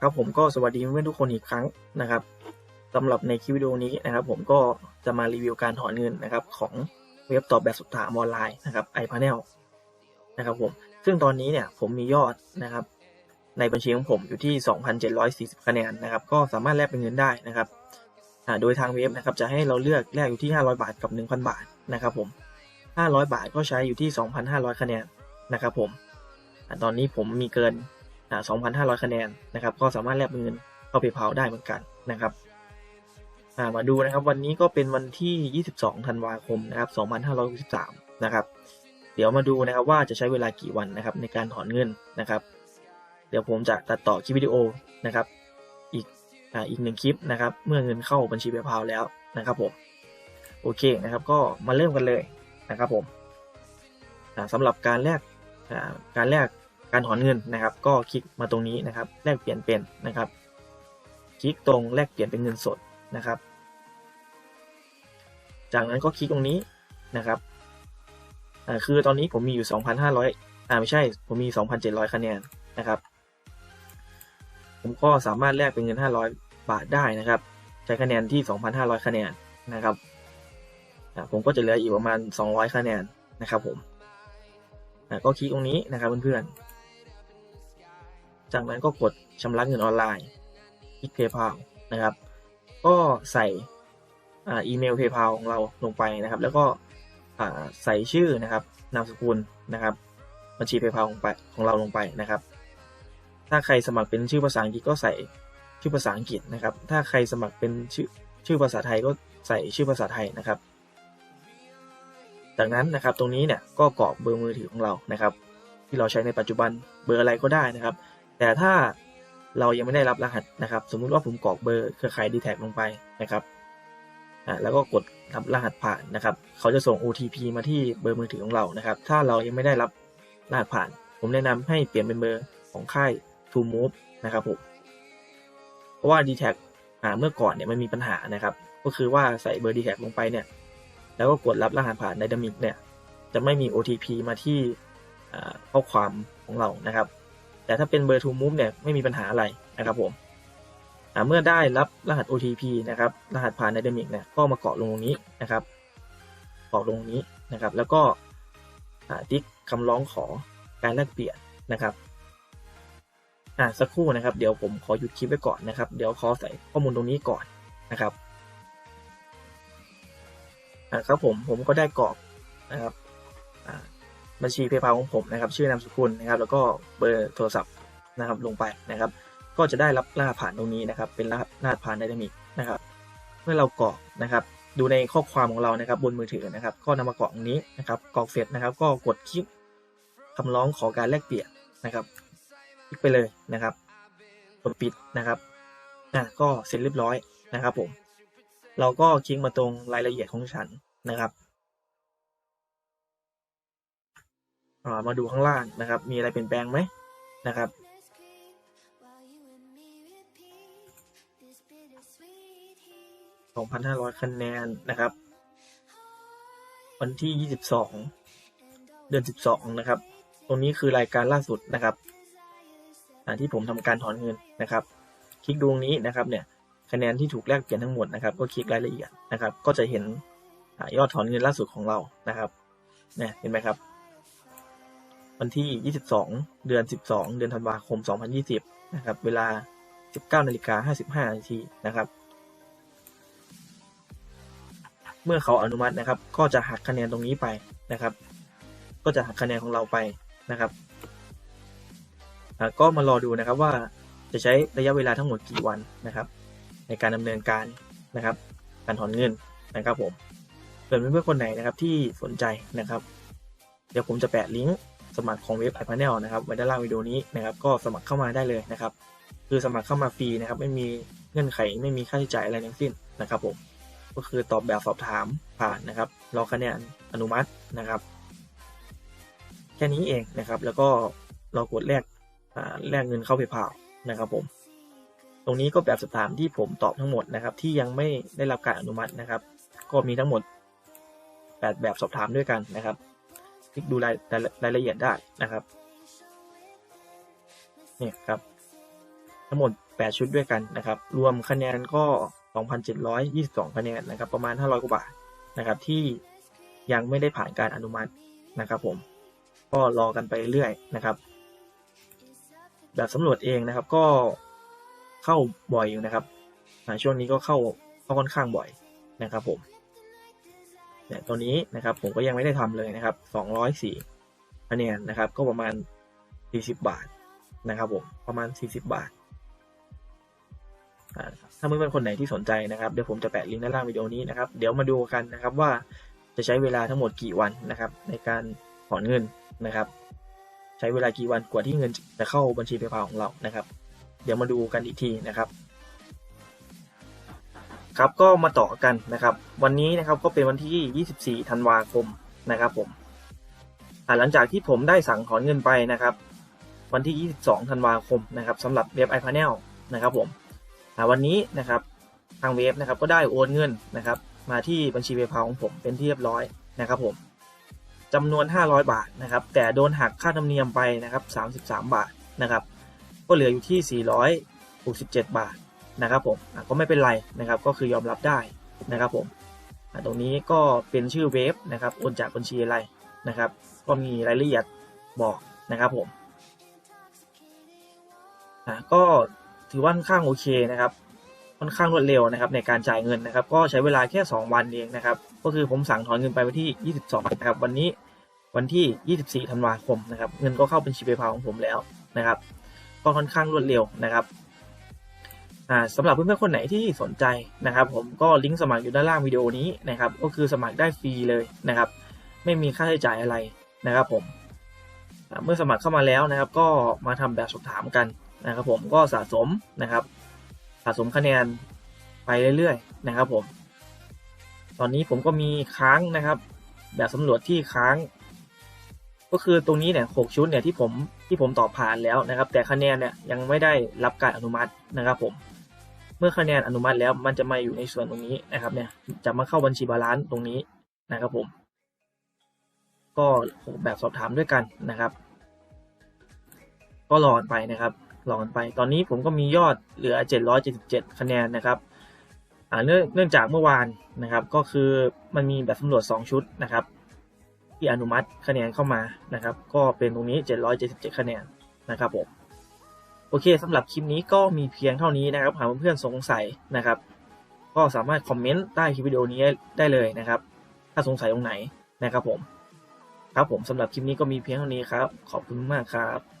ครับผมก็สวัสดีเพื่อนทุกคนอีกครั้งนะครับสำหรับในคลิปวิดีโอนี้นะครับ ผมก็จะมารีวิวการถอนเงินนะครับ ของเว็บตอบแบบสอบถามออนไลน์นะครับ iPanel นะครับผมซึ่งตอนนี้เนี่ยผมมียอดนะครับ ในบัญชีของผมอยู่ที่ 2,740 คะแนนนะครับ ก็สามารถแลกเป็นเงินได้นะครับโดยทางเว็บนะครับจะให้เราเลือกแลกอยู่ที่ 500 บาทกับ 1,000 บาทนะครับผม 500 บาทก็ใช้อยู่ที่ 2,500 คะแนนนะครับผมตอนนี้ผมมีเกิน 2,500 คะแนนนะครับ ก็สามารถแลกเงินเข้าไปเผาได้เหมือนกันนะครับามาดูนะครับวันนี้ก็เป็นวันที่ 22 ธันวาคมนะครับ2563นะครับ เดี๋ยวมาดูนะครับว่าจะใช้เวลากี่วันนะครับในการถอนเงินนะครับ เดี๋ยวผมจะตัดต่อคลิปวิดีโอนะครับ อีกอ่าอีกหนึ่งคลิปนะครับ เมื่อเงินเข้าบัญชีเ a พาแล้วนะครับผมโอเคนะครับ ก็มาเริ่มกันเลยนะครับผมอ่าสำหรับการแลกการแลก การถอนเงินนะครับ ก็คลิกมาตรงนี้นะครับ แลกเปลี่ยนเป็นนะครับ คลิกตรงแลกเปลี่ยนเป็นเงินสดนะครับ จากนั้นก็คลิกตรงนี้นะครับคือตอนนี้ผมมีอยู่ 2,500อ่าไม่ใช่ ผมมี 2,700 คะแนนนะครับ ผมก็สามารถแลกเป็นเงิน 500 บาทได้นะครับ ใช้คะแนนที่ 2,500 คะแนนนะครับผมก็จะเหลืออีกประมาณ 200 คะแนนนะครับผมก็คลิกตรงนี้นะครับเพื่อนๆ จากนั้นก็กดชำระเงินออนไลน์คลิก PayPal นะครับ ก็ใส่อีเมล PayPal ของเราลงไปนะครับ แล้วก็ใส่ชื่อนะครับ นามสกุลนะครับ บัญชี PayPal ของไปของเราลงไปนะครับ ถ้าใครสมัครเป็นชื่อภาษาอังกฤษก็ใส่ชื่อภาษาอังกฤษนะครับ ถ้าใครสมัครเป็นชื่อชื่อภาษาไทยก็ใส่ชื่อภาษาไทยนะครับ จากนั้นนะครับตรงนี้เนี่ยก็กรอกเบอร์มือถือของเรานะครับ ที่เราใช้ในปัจจุบันเบอร์อะไรก็ได้นะครับ แต่ถ้าเรายังไม่ได้รับรหัสนะครับ สมมุติว่าผมกรอกเบอร์เครือข่าย d t แทลงไปนะครับอ่าแล้วก็กดรับรหัสผ่านนะครับ เขาจะส่ง OTP มาที่เบอร์มือถือของเรานะครับ ถ้าเรายังไม่ได้รับรหัสผ่าน ผมแนะนำให้เปลี่ยนเป็นเบอร์ของค่าย To Move นะครับผมเพราะว่า d t แทอ่าเมื่อก่อนเนี่ยมันมีปัญหานะครับ ก็คือว่าใส่เบอร์ d t แทลงไปเนี่ย แล้วก็กดรับรหัสผ่าน Dynamic เนี่ย จะไม่มี OTP มาที่ข้อความของเรานะครับ แต่ถ้าเป็นเบอร์ To Move เนี่ยไม่มีปัญหาอะไรนะครับผมเมื่อได้รับรหัส OTP นะครับ รหัสผ่าน Dynamic เนี่ยก็มาเกาะลงตรงนี้นะครับเกาะลงตรงนี้นะครับ แล้วก็ติ๊กคำร้องขอการแลกเปลี่ยนนะครับอ่าสักครู่นะครับ เดี๋ยวผมขอหยุดคลิปไว้ก่อนนะครับ เดี๋ยวขอใส่ข้อมูลตรงนี้ก่อนนะครับอ่าครับผมผมก็ได้กรอกนะครับอ่า บัญชีเพย์พาของผมนะครับ ชื่อนามสกุลนะครับ แล้วก็เบอร์โทรศัพท์นะครับลงไปนะครับ ก็จะได้รับรหัสผ่านตรงนี้นะครับ เป็นรหัสรหัสผ่านไดนามิกนะครับ เมื่อเรากรอกนะครับ ดูในข้อความของเรานะครับ บนมือถือนะครับ ก็นำมากรอกตรงนี้นะครับกรอกเสร็จนะครับ ก็กดคลิกคำร้องขอการแลกเปลี่ยนนะครับ คลิกไปเลยนะครับกดปิดนะครับอะก็เสร็จเรียบร้อยนะครับผม เราก็คลิกมาตรงรายละเอียดของฉันนะครับอ่า มาดูข้างล่างนะครับ มีอะไรเปลี่ยนแปลงไหมนะครับ 2,500 คะแนนนะครับ วันที่ 22 เดือน 12 นะครับ ตรงนี้คือรายการล่าสุดนะครับที่ผมทำการถอนเงินนะครับ คลิกดูตรงนี้นะครับเนี่ยคะแนนที่ถูกแลกเปลี่ยนทั้งหมดนะครับ ก็คลิกรายละเอียดนะครับ ก็จะเห็นอยอดถอนเงินล่าสุดของเรานะครับเนี่ยเห็นไหมครับ วันที่ 22 เดือน 12 เดือนธันวาคม 2020 นะครับ เวลา 19นาฬิกา55นาทีนะครับ เมื่อเขาอนุมัตินะครับ ก็จะหักคะแนนตรงนี้ไปนะครับ ก็จะหักคะแนนของเราไปนะครับก็มารอดูนะครับว่าจะใช้ระยะเวลาทั้งหมดกี่วันนะครับ ในการดำเนินการนะครับ การถอนเงินนะครับผมเพื่อนเพื่อนๆคนไหนนะครับที่สนใจนะครับ เดี๋ยวผมจะแปะลิงก์ สมัครของเว็บ iPanel นะครับไว้ด้านล่างวิดีโอนี้นะครับก็สมัครเข้ามาได้เลยนะครับ คือสมัครเข้ามาฟรีนะครับ ไม่มีเงื่อนไขไม่มีค่าใช้จ่ายอะไรทั้งสิ้นนะครับผมก็คือตอบแบบสอบถามผ่านนะครับรอคะแนนอนุมัตินะครับ แค่นี้เองนะครับ แล้วก็เรากดแลกอ่าแลกเงินเข้าเพย์พานะครับผมตรงนี้ก็แบบสอบถามที่ผมตอบทั้งหมดนะครับ ที่ยังไม่ได้รับการอนุมัตินะครับ ก็มีทั้งหมดแปดแบบสอบถามด้วยกันนะครับ ลิกดูรายรายละเอียดได้นะครับเนี่ยครับทั้งหมด 8 ชุดด้วยกันนะครับ รวมคะแนนก็ 2,722 คะแนนนะครับ ประมาณ 500 กว่าบาทนะครับ ที่ยังไม่ได้ผ่านการอนุมัตินะครับผม ก็รอกันไปเรื่อยนะครับ แบบสำรวจเองนะครับก็เข้าบ่อยอยู่นะครับช่วงนี้ก็เข้าเข้าค่อนข้างบ่อยนะครับผม เนี่ยตัวนี้นะครับผมก็ยังไม่ได้ทำเลยนะครับ204คะแนนนะครับก็ประมาณ 40 บาทนะครับผมประมาณ 40 บาทอ่าถ้าเพื่อนๆคนไหนที่สนใจนะครับเดี๋ยวผมจะแปะลิงก์ด้านล่างวิดีโอนี้นะครับเดี๋ยวมาดูกันนะครับว่าจะใช้เวลาทั้งหมดกี่วันนะครับ ในการถอนเงินนะครับ ใช้เวลากี่วันกว่าที่เงินจะเข้าบัญชีเพย์พาของเรานะครับ เดี๋ยวมาดูกันอีกทีนะครับ ครับก็มาต่อกันนะครับ วันนี้นะครับก็เป็นวันที่ 24 ธันวาคมนะครับผมหลังจากที่ผมได้สั่งถอนเงินไปนะครับ วันที่ 22 ธันวาคมนะครับสำหรับเว็บ iPanel นะครับผมวันนี้นะครับทางเว็บนะครับก็ได้โอนเงินนะครับ มาที่บัญชีเพย์พาของผมเป็นที่เรียบร้อยนะครับผมจำนวน 500 บาทนะครับ แต่โดนหักค่าธรรมเนียมไปนะครับ 33 บาทนะครับ ก็เหลืออยู่ที่ 467 บาท นะครับผมก็ไม่เป็นไรนะครับก็คือยอมรับได้นะครับผมตรงนี้ก็เป็นชื่อเว็บนะครับโอนจากบัญชีอะไรนะครับก็มีรายละเอียดบอกนะครับผมก็ถือว่าค่อนข้างโอเคนะครับค่อนข้างรวดเร็วนะครับในการจ่ายเงินนะครับ ก็ใช้เวลาแค่ 2 วันเองนะครับ ก็คือผมสั่งถอนเงินไปวันที่ 22 นะครับ วันนี้วันที่ 24 ธันวาคมนะครับ เงินก็เข้าบัญชีเพย์พาของผมแล้วนะครับ ก็ค่อนข้างรวดเร็วนะครับ สำหรับเพื่อนๆคนไหนที่สนใจนะครับ ผมก็ลิงก์สมัครอยู่ด้านล่างวิดีโอนี้นะครับ ก็คือสมัครได้ฟรีเลยนะครับ ไม่มีค่าใช้จ่ายอะไรนะครับ ผมเมื่อสมัครเข้ามาแล้วนะครับ ก็มาทำแบบสอบถามกันนะครับ ผมก็สะสมนะครับ สะสมคะแนนไปเรื่อยๆนะครับ ผม ตอนนี้ผมก็มีค้างนะครับ แบบสำรวจที่ค้าง ก็คือตรงนี้เนี่ยหกชุดเนี่ยที่ผมที่ผมตอบผ่านแล้วนะครับ แต่คะแนนเนี่ยยังไม่ได้รับการอนุมัตินะครับ ผม เมื่อคะแนนอนุมัติแล้วมันจะมาอยู่ในส่วนตรงนี้นะครับเนี่ยจะมาเข้าบัญชีบาลานซ์ตรงนี้นะครับผม ก็แบบสอบถามด้วยกันนะครับ ก็รอกันไปนะครับรอกันไปตอนนี้ผมก็มียอดเหลือ 777 คะแนนนะครับเนื่องเนื่องจากเมื่อวานนะครับ ก็คือมันมีแบบสำรวจ 2 ชุดนะครับ ที่อนุมัติคะแนนเข้ามานะครับ ก็เป็นตรงนี้ 777 คะแนนนะครับผม โอเคสำหรับคลิปนี้ก็มีเพียงเท่านี้นะครับ หากเพื่อนๆสงสัยนะครับ ก็สามารถคอมเมนต์ใต้คลิปวิดีโอนี้ได้เลยนะครับ ถ้าสงสัยตรงไหนนะครับผม ครับผมสำหรับคลิปนี้ก็มีเพียงเท่านี้ครับ ขอบคุณมากครับ